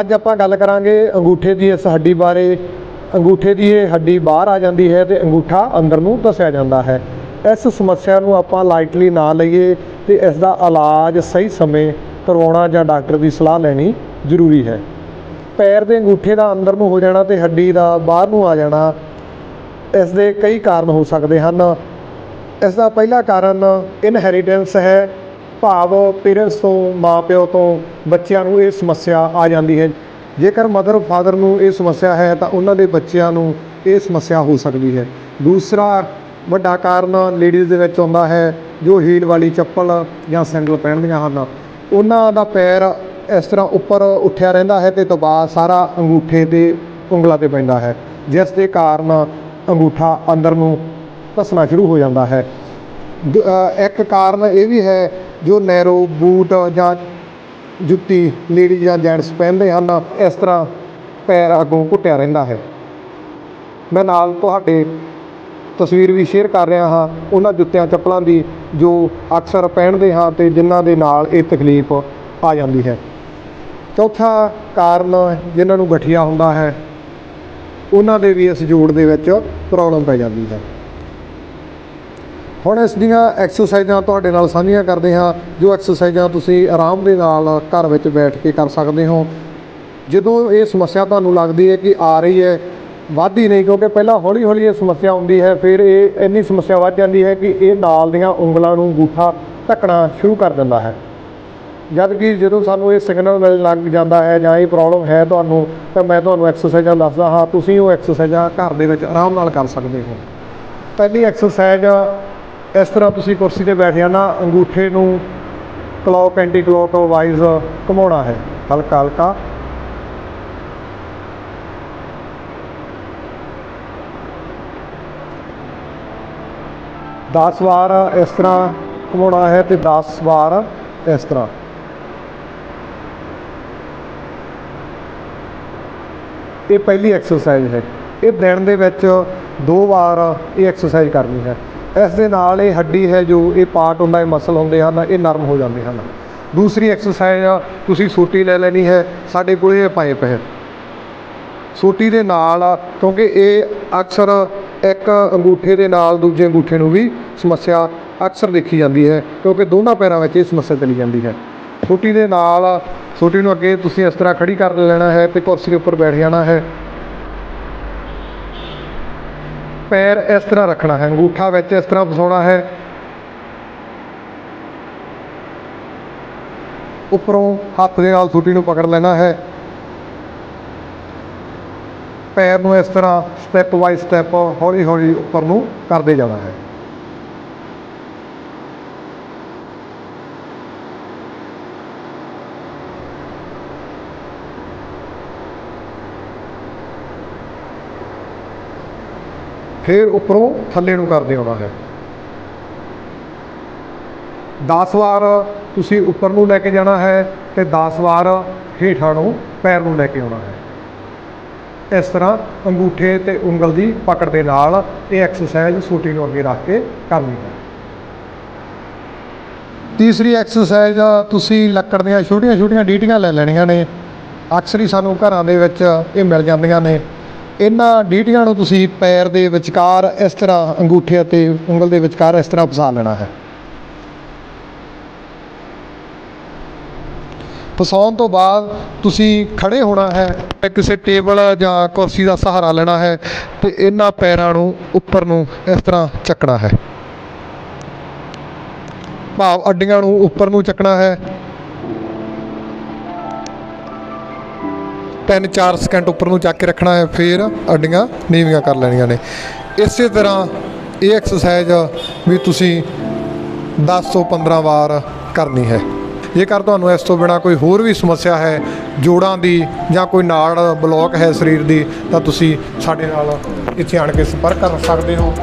ਅੱਜ ਆਪਾਂ ਗੱਲ ਕਰਾਂਗੇ ਅੰਗੂਠੇ ਦੀ ਇਸ ਹੱਡੀ ਬਾਰੇ। ਅੰਗੂਠੇ ਦੀ ਇਹ ਹੱਡੀ ਬਾਹਰ ਆ ਜਾਂਦੀ ਹੈ ਤੇ ਅੰਗੂਠਾ ਅੰਦਰ ਨੂੰ ਦੱਸਿਆ ਜਾਂਦਾ ਹੈ। ਇਸ ਸਮੱਸਿਆ ਨੂੰ ਆਪਾਂ ਲਾਈਟਲੀ ਨਾ ਲਈਏ ਤੇ ਇਸ ਦਾ ਇਲਾਜ ਸਹੀ ਸਮੇਂ ਕਰਵਾਉਣਾ ਜਾਂ ਡਾਕਟਰ ਦੀ ਸਲਾਹ ਲੈਣੀ ਜ਼ਰੂਰੀ ਹੈ। ਪੈਰ ਦੇ ਅੰਗੂਠੇ ਦਾ ਅੰਦਰ ਨੂੰ ਹੋ ਜਾਣਾ ਤੇ ਹੱਡੀ ਦਾ ਬਾਹਰ ਨੂੰ ਆ ਜਾਣਾ, ਇਸ ਦੇ ਕਈ ਕਾਰਨ ਹੋ ਸਕਦੇ ਹਨ। ਇਸ ਦਾ ਪਹਿਲਾ ਕਾਰਨ ਇਨਹੈਰੀਟੈਂਸ ਹੈ। ਭਾਵ ਪੇਰੈਂਟਸ ਤੋਂ, ਮਾਪਿਓ ਤੋਂ, ਬੱਚਿਆਂ ਨੂੰ ਇਹ ਸਮੱਸਿਆ ਆ ਜਾਂਦੀ ਹੈ। ਜੇਕਰ ਮਦਰ ਫਾਦਰ ਨੂੰ ਇਹ ਸਮੱਸਿਆ ਹੈ, ਤਾਂ ਉਹਨਾਂ ਦੇ ਬੱਚਿਆਂ ਨੂੰ ਇਹ ਸਮੱਸਿਆ ਹੋ ਸਕਦੀ ਹੈ। ਦੂਸਰਾ ਵੱਡਾ ਕਾਰਨ ਲੇਡੀਜ਼ ਦੇ ਵਿੱਚ ਆਉਂਦਾ ਹੈ, ਜੋ ਹੀਲ ਵਾਲੀ ਚੱਪਲ ਜਾਂ ਸੈਂਡਲ ਪਹਿਨਦੀਆਂ ਹਨ। ਉਹਨਾਂ ਦਾ ਪੈਰ ਇਸ ਤਰ੍ਹਾਂ ਉੱਪਰ ਉੱਠਿਆ ਰਹਿੰਦਾ ਹੈ ਤੇ ਦਬਾਅ ਸਾਰਾ ਅੰਗੂਠੇ ਤੇ ਉਂਗਲਾਂ ਤੇ ਪੈਂਦਾ ਹੈ, ਜਿਸ ਦੇ ਕਾਰਨ ਅੰਗੂਠਾ ਅੰਦਰ ਨੂੰ ਧਸਣਾ ਸ਼ੁਰੂ ਹੋ ਜਾਂਦਾ ਹੈ। ਦ- ਇੱਕ ਕਾਰਨ ਇਹ ਵੀ ਹੈ ਜੋ ਨੈਰੋ ਬੂਟ ਜਾਂ ਜੁੱਤੀ, ਲੇਡੀਜ਼ ਜਾਂ ਜੈਂਟਸ ਪਹਿਨਦੇ ਹਨ, ਇਸ ਤਰ੍ਹਾਂ ਪੈਰ ਅੱਗੋਂ ਘੁੱਟਿਆ ਰਹਿੰਦਾ ਹੈ। ਮੈਂ ਨਾਲ ਤੁਹਾਡੇ ਤਸਵੀਰ ਵੀ ਸ਼ੇਅਰ ਕਰ ਰਿਹਾ ਹਾਂ। ਉਹਨਾਂ ਜੁੱਤਿਆਂ, ਚੱਪਲਾਂ ਦੀ ਜੋ ਅਕਸਰ ਪਹਿਨਦੇ ਹਾਂ ਅਤੇ ਜਿਨ੍ਹਾਂ ਦੇ ਨਾਲ ਇਹ ਤਕਲੀਫ ਆ ਜਾਂਦੀ ਹੈ। ਚੌਥਾ ਕਾਰਨ ਜਿਨ੍ਹਾਂ ਨੂੰ ਗਠੀਆ ਹੁੰਦਾ ਹੈ, ਉਹਨਾਂ ਦੇ ਵੀ ਇਸ ਜੋੜ ਦੇ ਵਿੱਚ ਪ੍ਰੋਬਲਮ ਪੈ ਜਾਂਦੀ ਹੈ। ਹੁਣ ਇਸ ਦੀਆਂ ਐਕਸਰਸਾਈਜ਼ਾਂ ਤੁਹਾਡੇ ਨਾਲ ਸਾਂਝੀਆਂ ਕਰਦੇ ਹਾਂ, ਜੋ ਐਕਸਰਸਾਈਜ਼ਾਂ ਤੁਸੀਂ ਆਰਾਮ ਦੇ ਨਾਲ ਘਰ ਵਿੱਚ ਬੈਠ ਕੇ ਕਰ ਸਕਦੇ ਹੋ। ਜਦੋਂ ਇਹ ਸਮੱਸਿਆ ਤੁਹਾਨੂੰ ਲੱਗਦੀ ਹੈ ਕਿ ਆ ਰਹੀ ਹੈ ਵੱਧਦੀ ਨਹੀਂ, ਕਿਉਂਕਿ ਪਹਿਲਾਂ ਹੌਲੀ ਹੌਲੀ ਇਹ ਸਮੱਸਿਆ ਆਉਂਦੀ ਹੈ, ਫਿਰ ਇਹ ਇੰਨੀ ਸਮੱਸਿਆ ਵੱਧ ਜਾਂਦੀ ਹੈ ਕਿ ਇਹ ਨਾਲ ਦੀਆਂ ਉਂਗਲਾਂ ਨੂੰ ਅੰਗੂਠਾ ਧੱਕਣਾ ਸ਼ੁਰੂ ਕਰ ਦਿੰਦਾ ਹੈ। ਜਦ ਕਿ ਜਦੋਂ ਸਾਨੂੰ ਇਹ ਸਿਗਨਲ ਮਿਲਣ ਲੱਗ ਜਾਂਦਾ ਹੈ ਜਾਂ ਇਹ ਪ੍ਰੋਬਲਮ ਹੈ ਤੁਹਾਨੂੰ, ਤਾਂ ਮੈਂ ਤੁਹਾਨੂੰ ਐਕਸਰਸਾਈਜ਼ਾਂ ਦੱਸਦਾ ਹਾਂ, ਤੁਸੀਂ ਉਹ ਐਕਸਰਸਾਈਜ਼ਾਂ ਘਰ ਦੇ ਵਿੱਚ ਆਰਾਮ ਨਾਲ ਕਰ ਸਕਦੇ ਹੋ। ਪਹਿਲੀ ਐਕਸਰਸਾਈਜ਼ ਇਸ ਤਰ੍ਹਾਂ ਤੁਸੀਂ ਕੁਰਸੀ ਤੇ ਬੈਠ ਨਾ, ਅੰਗੂਠੇ ਨੂੰ ਕਲੌਕ ਐਂਟੀ ਕਲੌਕ ਵਾਈਜ਼ ਘੁਮਾਉਣਾ ਹੈ। ਹਲਕਾ ਹਲਕਾ। ਦਸ ਵਾਰ ਇਸ ਤਰ੍ਹਾਂ ਘੁਮਾਉਣਾ ਹੈ ਤੇ 10 ਵਾਰ ਇਸ ਤਰ੍ਹਾਂ। ਇਹ ਪਹਿਲੀ ਐਕਸਰਸਾਈਜ਼ ਹੈ। ਇਹ ਦਿਨ ਦੇ ਵਿੱਚ ਦੋ ਵਾਰ ਇਹ ਐਕਸਰਸਾਈਜ਼ ਕਰਨੀ ਹੈ। ਇਸ ਦੇ ਨਾਲ ਇਹ ਹੱਡੀ ਹੈ ਜੋ ਇਹ ਪਾਰਟ ਹੁੰਦਾ, ਇਹ ਮਸਲ ਹੁੰਦੇ ਹਨ, ਇਹ ਨਰਮ ਹੋ ਜਾਂਦੇ ਹਨ। ਦੂਸਰੀ ਐਕਸਰਸਾਈਜ਼ ਆ, ਤੁਸੀਂ ਸੋਟੀ ਲੈ ਲੈਣੀ ਹੈ, ਸਾਡੇ ਕੋਲ ਇਹ ਪਾਈਪ ਹੈ। ਸੋਟੀ ਦੇ ਨਾਲ ਕਿਉਂਕਿ ਇਹ ਅਕਸਰ ਇੱਕ ਅੰਗੂਠੇ ਦੇ ਨਾਲ ਦੂਜੇ ਅੰਗੂਠੇ ਨੂੰ ਵੀ ਸਮੱਸਿਆ ਅਕਸਰ ਦੇਖੀ ਜਾਂਦੀ ਹੈ, ਕਿਉਂਕਿ ਦੋਨਾਂ ਪੈਰਾਂ ਵਿੱਚ ਇਹ ਸਮੱਸਿਆ ਚਲੀ ਜਾਂਦੀ ਹੈ। ਸੋਟੀ ਦੇ ਨਾਲ ਸੋਟੀ ਨੂੰ ਅੱਗੇ ਤੁਸੀਂ ਇਸ ਤਰ੍ਹਾਂ ਖੜੀ ਕਰ ਲੈਣਾ ਹੈ, ਤੇ ਕੁਰਸੀ ਦੇ ਉੱਪਰ ਬੈਠ ਜਾਣਾ ਹੈ। ਪੈਰ ਇਸ ਤਰ੍ਹਾਂ ਰੱਖਣਾ ਹੈ, ਅੰਗੂਠਾ ਵਿੱਚ ਇਸ ਤਰ੍ਹਾਂ ਫਸਾਉਣਾ ਹੈ। ਉੱਪਰੋਂ ਹੱਥ ਦੇ ਨਾਲ ਸੋਟੀ ਨੂੰ ਪਕੜ ਲੈਣਾ ਹੈ। ਪੈਰ ਨੂੰ ਇਸ ਤਰ੍ਹਾਂ ਸਟੈਪ ਬਾਈ ਸਟੈਪ ਹੌਲੀ ਹੌਲੀ ਉੱਪਰ ਨੂੰ ਕਰਦੇ ਜਾਣਾ ਹੈ। ਫਿਰ ਉੱਪਰੋਂ ਥੱਲੇ ਨੂੰ ਕਰਦੇ ਆਉਣਾ ਹੈ। 10 ਵਾਰ ਤੁਸੀਂ ਉੱਪਰ ਨੂੰ ਲੈ ਕੇ ਜਾਣਾ ਹੈ ਤੇ 10 ਵਾਰ ਹੇਠਾਂ ਨੂੰ ਪੈਰ ਨੂੰ ਲੈ ਕੇ ਆਉਣਾ ਹੈ। ਇਸ ਤਰ੍ਹਾਂ ਅੰਗੂਠੇ ਤੇ ਉਂਗਲ ਦੀ ਪਕੜ ਦੇ ਨਾਲ ਇਹ ਐਕਸਰਸਾਈਜ਼ ਸੂਟੀ ਨੂੰ ਅੱਗੇ ਰੱਖ ਕੇ ਕਰਨੀ ਹੈ। ਤੀਸਰੀ ਐਕਸਰਸਾਈਜ਼ ਤੁਸੀਂ ਲੱਕੜ ਦੀਆਂ ਛੋਟੀਆਂ ਛੋਟੀਆਂ ਡੀਟੀਆਂ ਲੈ ਲੈਣੀਆਂ ਨੇ। ਅਕਸਰ ਹੀ ਸਾਨੂੰ ਘਰਾਂ ਦੇ ਵਿੱਚ ਇਹ ਮਿਲ ਜਾਂਦੀਆਂ ਨੇ। ਇਹਨਾਂ ਡੀਟੀਆਂ ਨੂੰ ਤੁਸੀਂ ਪੈਰ ਦੇ ਵਿਚਕਾਰ ਇਸ ਤਰ੍ਹਾਂ ਅੰਗੂਠੇ ਅਤੇ ਉਂਗਲ ਦੇ ਵਿਚਕਾਰ ਇਸ ਤਰ੍ਹਾਂ ਫਸਾ ਲੈਣਾ ਹੈ। ਫਸਾਉਣ ਤੋਂ ਬਾਅਦ ਤੁਸੀਂ ਖੜੇ ਹੋਣਾ ਹੈ ਕਿਸੇ ਟੇਬਲ ਜਾਂ ਕੁਰਸੀ ਦਾ ਸਹਾਰਾ ਲੈਣਾ ਹੈ ਤੇ ਇਹਨਾਂ ਪੈਰਾਂ ਨੂੰ, ਉੱਪਰ ਨੂੰ ਇਸ ਤਰ੍ਹਾਂ ਚੱਕਣਾ ਹੈ। ਭਾਵ ਅੱਡੀਆਂ ਨੂੰ ਉੱਪਰ ਨੂੰ ਚੱਕਣਾ ਹੈ 3-4 ਸਕਿੰਟ ਉੱਪਰ ਨੂੰ ਚੱਕ ਕੇ ਰੱਖਣਾ ਹੈ, ਫਿਰ ਅੱਡੀਆਂ ਨੀਵੀਆਂ ਕਰ ਲੈਣੀਆਂ ਨੇ। ਇਸੇ ਤਰ੍ਹਾਂ ਇਹ ਐਕਸਰਸਾਈਜ਼ ਵੀ ਤੁਸੀਂ 10 ਤੋਂ 15 ਵਾਰ ਕਰਨੀ ਹੈ। ਜੇਕਰ ਤੁਹਾਨੂੰ ਇਸ ਤੋਂ ਬਿਨਾ ਕੋਈ ਹੋਰ ਵੀ ਸਮੱਸਿਆ ਹੈ, ਜੋੜਾਂ ਦੀ ਜਾਂ ਕੋਈ ਨਾੜ ਬਲੌਕ ਹੈ ਸਰੀਰ ਦੀ, ਤਾਂ ਤੁਸੀਂ ਸਾਡੇ ਨਾਲ ਇੱਥੇ ਆਣ ਕੇ ਸੰਪਰਕ ਕਰ ਸਕਦੇ ਹੋ।